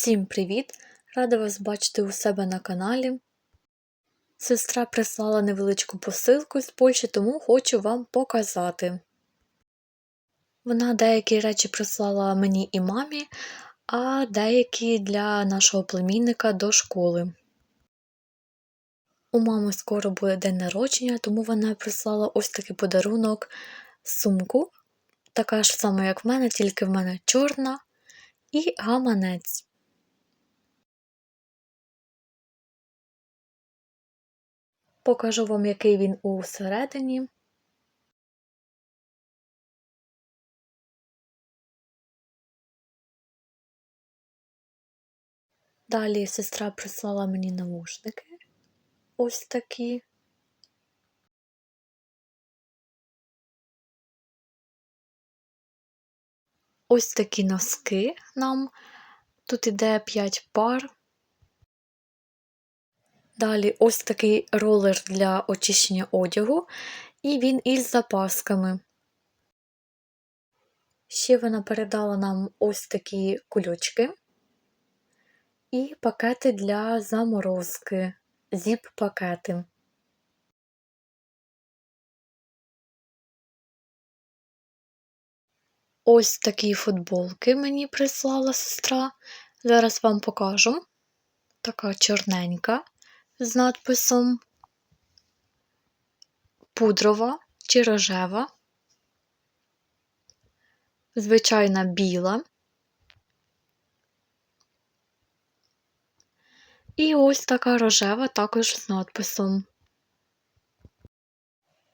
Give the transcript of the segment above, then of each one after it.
Всім привіт! Рада вас бачити у себе на каналі. Сестра прислала невеличку посилку з Польщі, тому хочу вам показати. Вона деякі речі прислала мені і мамі, а деякі для нашого племінника до школи. У мами скоро буде день народження, тому вона прислала ось такий подарунок сумку. Така ж сама, як в мене, тільки в мене чорна і гаманець. Покажу вам, який він усередині. Далі сестра прислала мені навушники ось такі. Ось такі носки нам. Тут іде 5 пар. Далі ось такий ролер для очищення одягу, і він із запасками. Ще вона передала нам ось такі кульочки і пакети для заморозки, зіп-пакети. Ось такі футболки мені прислала сестра. Зараз вам покажу. Така чорненька з надписом пудрова чи рожева, звичайна біла. І ось така рожева також з надписом.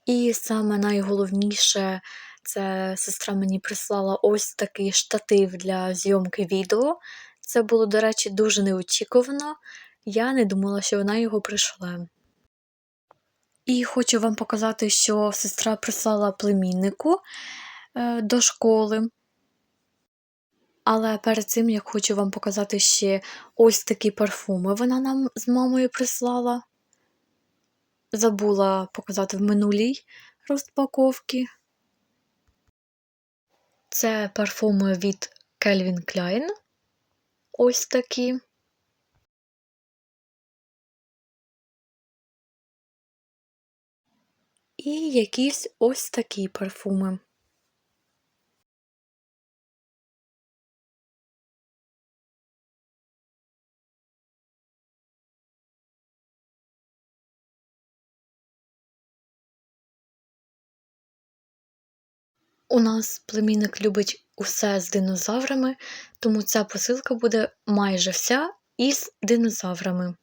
І саме найголовніше, це сестра мені прислала ось такий штатив для зйомки відео. Це було, до речі, дуже неочікувано. Я не думала, що вона його прийшла. І хочу вам показати, що сестра прислала племіннику е, до школи. Але перед цим я хочу вам показати ще ось такі парфуми. Вона нам з мамою прислала. Забула показати в минулій розпаковці. Це парфуми від Calvin Klein. Ось такі. І якісь ось такі парфуми. У нас племінник любить усе з динозаврами, тому ця посилка буде майже вся із динозаврами.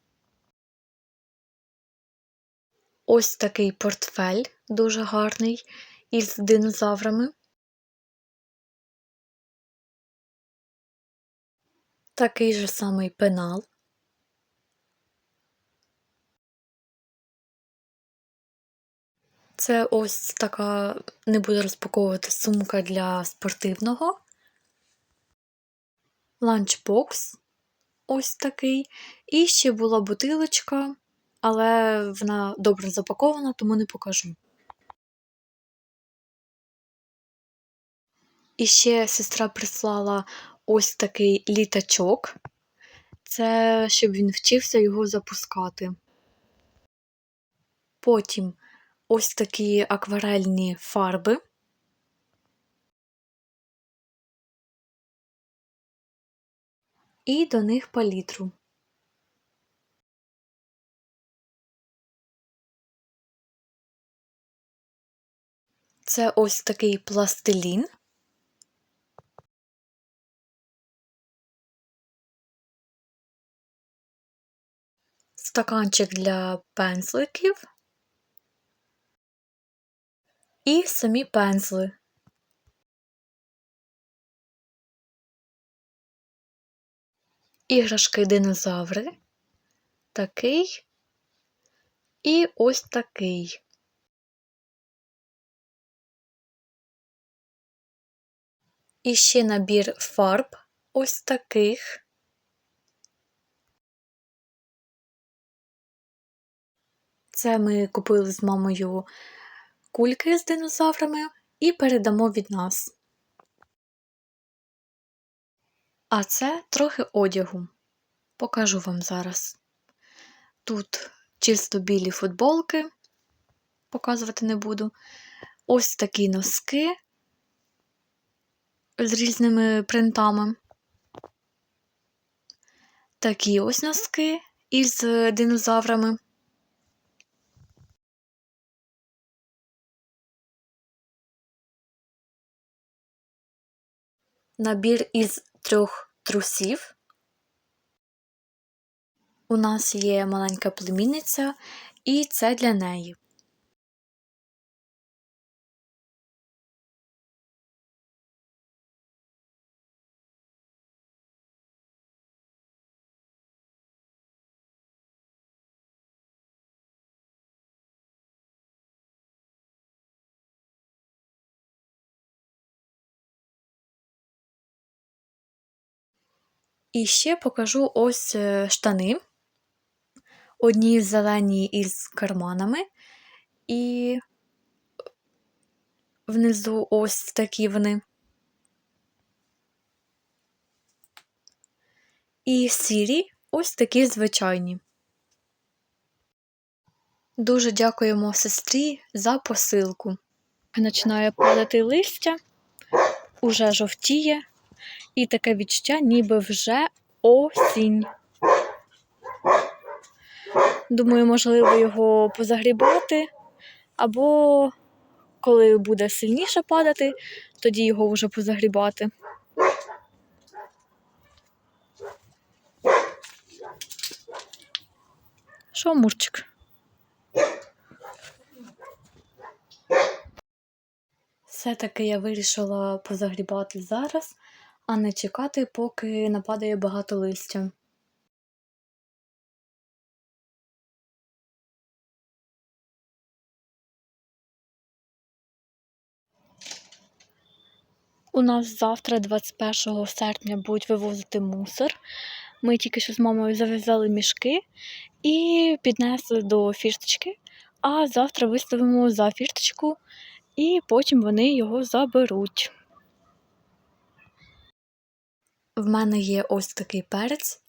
Ось такий портфель дуже гарний із динозаврами. Такий же самий пенал. Це ось така, не буду розпаковувати сумка для спортивного. Ланчбокс ось такий. І ще була бутилочка, але вона добре запакована, тому не покажу. І ще сестра прислала ось такий літачок. Це щоб він вчився його запускати. Потім ось такі акварельні фарби. І до них палітру. Це ось такий пластилін. Стаканчик для пензликів і самі пензли. Іграшки динозаври, такий і ось такий. І ще набір фарб ось таких. Це ми купили з мамою кульки з динозаврами і передамо від нас. А це трохи одягу. Покажу вам зараз. Тут чисто білі футболки, показувати не буду. Ось такі носки з різними принтами. Такі ось носки із динозаврами. Набір із трьох трусів. У нас є маленька племінниця, і це для неї. І ще покажу ось е, штани. Одні зелені із карманами, і внизу ось такі вони. І сірі ось такі звичайні. Дуже дякуємо сестрі за посилку. Починає падати листя, уже жовтіє, і таке відчуття, ніби вже осінь. Думаю, можливо, його позагрібати, або коли буде сильніше падати, тоді його вже позагрібати. Що, Мурчик? Все-таки я вирішила позагрібати зараз, а не чекати, поки нападає багато листя. У нас завтра, 21 серпня, будуть вивозити мусор. Ми тільки що з мамою зав'язали мішки і піднесли до фірточки, а завтра виставимо за фірточку, і потім вони його заберуть. В мене є ось такий перець.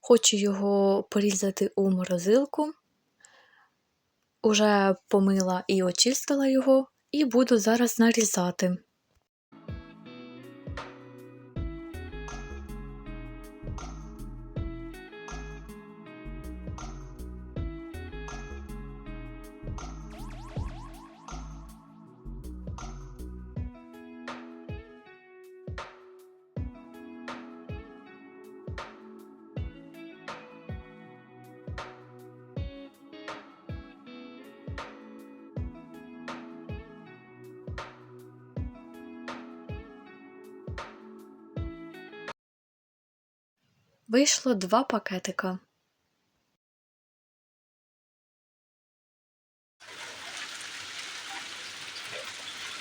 Хочу його порізати у морозилку. Уже помила і очистила його, і буду зараз нарізати. Вийшло два пакетика.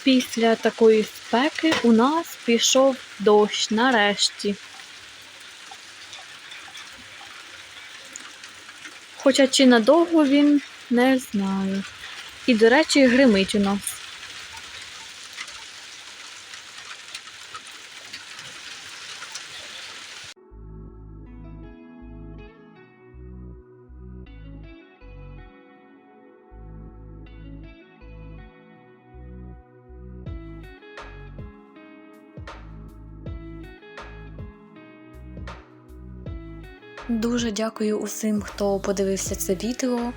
Після такої спеки у нас пішов дощ нарешті. Хоча чи надовго він не знаю. І, до речі, гримить у нас. Дуже дякую усім, хто подивився це відео.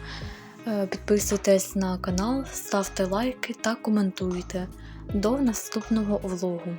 Е, Підписуйтесь на канал, ставте лайки та коментуйте. До наступного влогу.